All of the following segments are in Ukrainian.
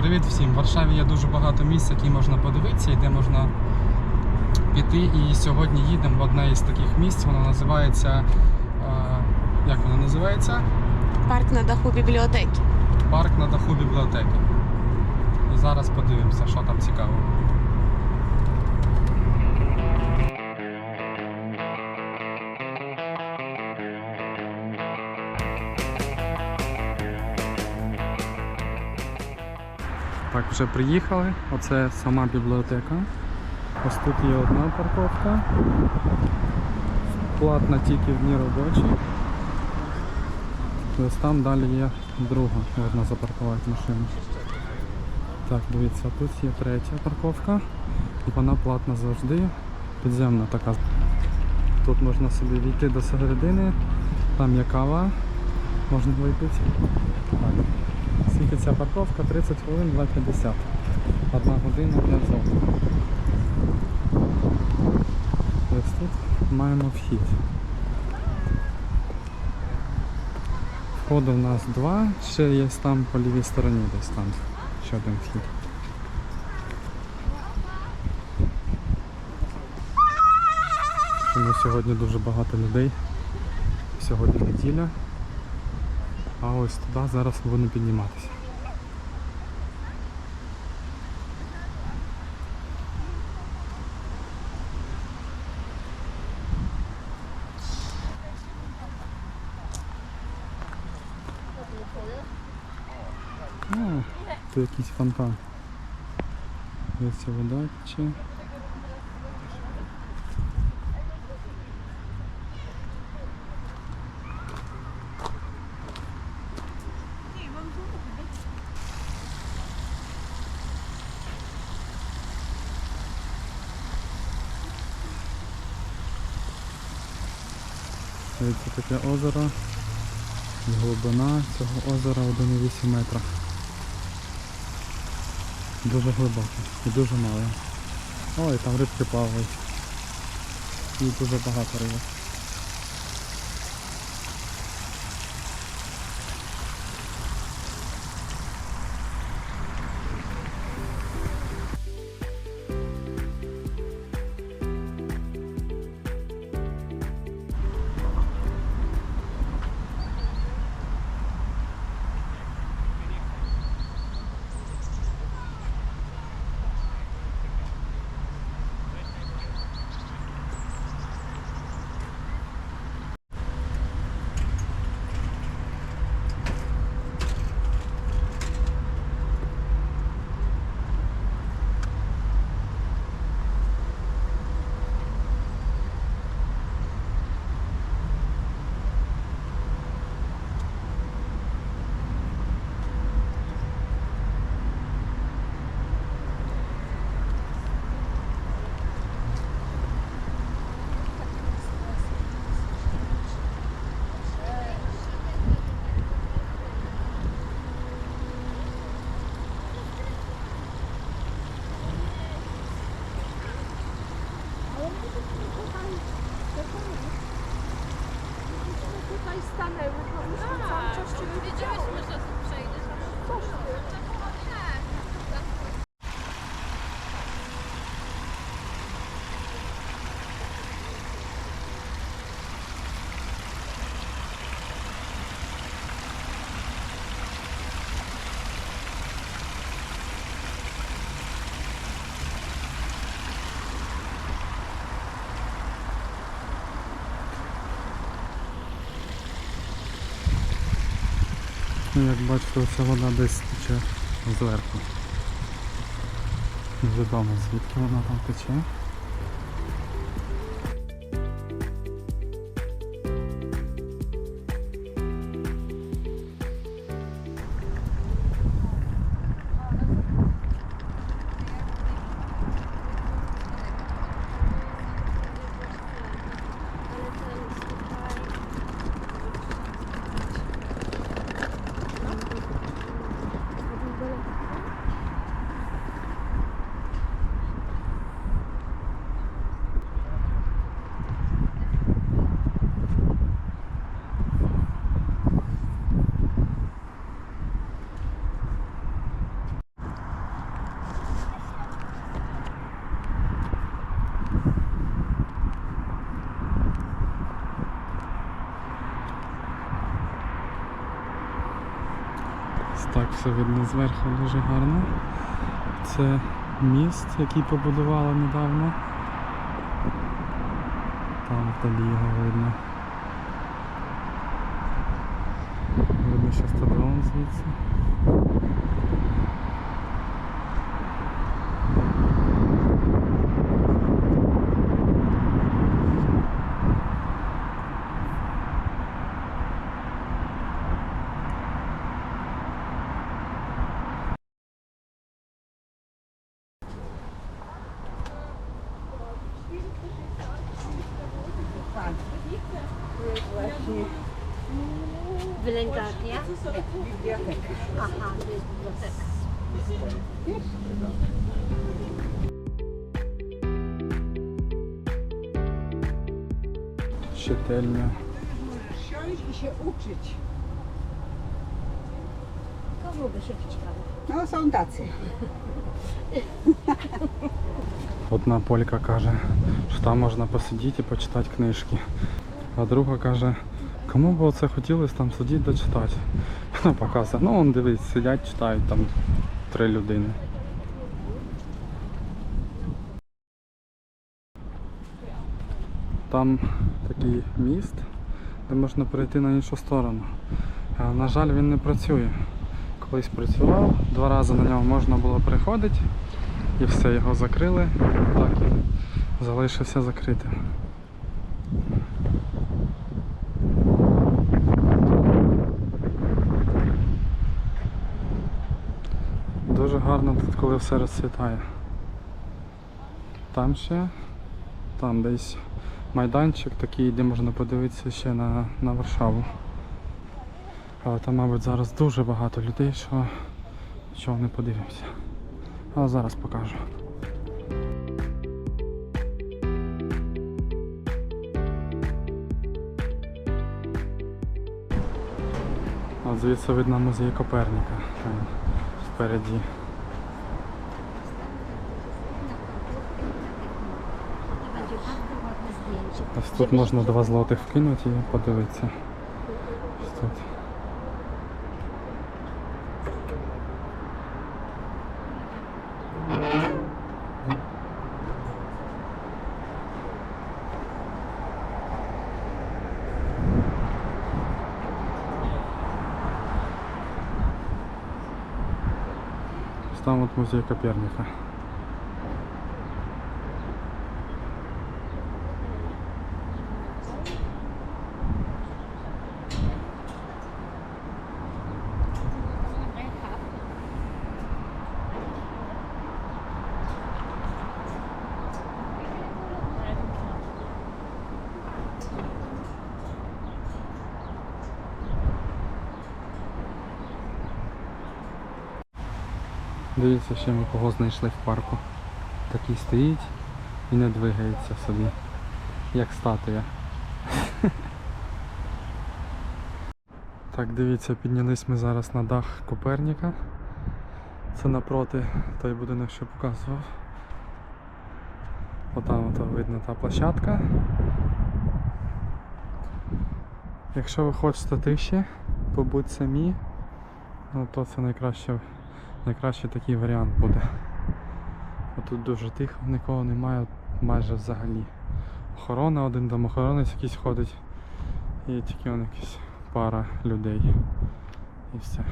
Привіт всім! В Варшаві є дуже багато місць, які можна подивитися і де можна піти. І сьогодні їдемо в одне із таких місць. Воно називається. е, Як воно називається? Парк на даху бібліотеки. Парк на даху бібліотеки. І зараз подивимося, що там цікаво. Так, вже приїхали. Оце сама бібліотека. Ось тут є одна парковка. Платна тільки в дні робочі. Ось там далі є друга, можна запаркувати машину. Так, дивіться, тут є третя парковка. Вона платна завжди. Підземна така. Тут можна собі війти до середини, там є кава, можна випити. Так. Скільки ця парковка? 30 хвилин 2,50. Одна година 5 злотих. Ось тут маємо вхід. Входу в нас два, ще є там по лівій стороні десь там. Ще один вхід. Тому сьогодні дуже багато людей. Сьогодні неділя. А ось туди зараз будемо підніматися. О, це якийсь фонтан. Ось вода тече. Дивіться таке озеро. І Глибина цього озера 1,8 метра. Дуже глибоко і дуже мало. Ой, там рибки плавають. І дуже багато рибок. stanęły, bo już cały czas się nie. Wiedziałyśmy, że tu. Coś. Ну, як бачите, ця вода десь тече зверху. Невідомо звідки вона там тече. Все видно зверху дуже гарно. Це міст, який побудували недавно. Там вдалі його видно. Видно, що стадіон звідси. To jest biblioteka. Щетельня. Siąść i się uczyć. Komu by się ciekawe? No są tacy. Одна полька каже, що там можна посидіти і почитати книжки. А друга каже, кому б оце хотілося там сидіти дочитати. Вона показує, ну он дивись, сидять, читають там три людини. Там такий міст, де можна перейти на іншу сторону. На жаль, він не працює. Колись працював, два рази на нього можна було приходити і все, його закрили. Так і залишився закритим. Дуже гарно тут, коли все розцвітає. Там ще, там десь майданчик такий, де можна подивитися ще на, на Варшаву. Але там, мабуть, зараз дуже багато людей, що нічого не подивимося. Але зараз покажу. От звідси видно музей Коперніка. Zdjęcie. Ось тут можна два злотих вкинути і подивитися. Ось тут. Ось Там от музей Коперника. Дивіться, ще ми кого знайшли в парку. Такий стоїть і не двигається собі, як статуя. Так, дивіться, піднялись ми зараз на дах Коперніка. Це напроти той будинок, що показував. Отам ото видно та площадка. Якщо ви хочете тиші, побудь самі, ну то це найкраще найкраще такий варіант буде. Тут дуже тихо, нікого немає майже взагалі. Охорона, один домохоронець якийсь ходить. І тільки якась пара людей. І все.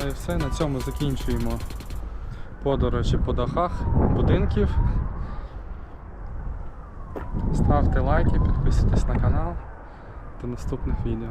Ну і все, на цьому закінчуємо подорожі по дахах будинків. Ставте лайки, підписуйтесь на канал. До наступних відео.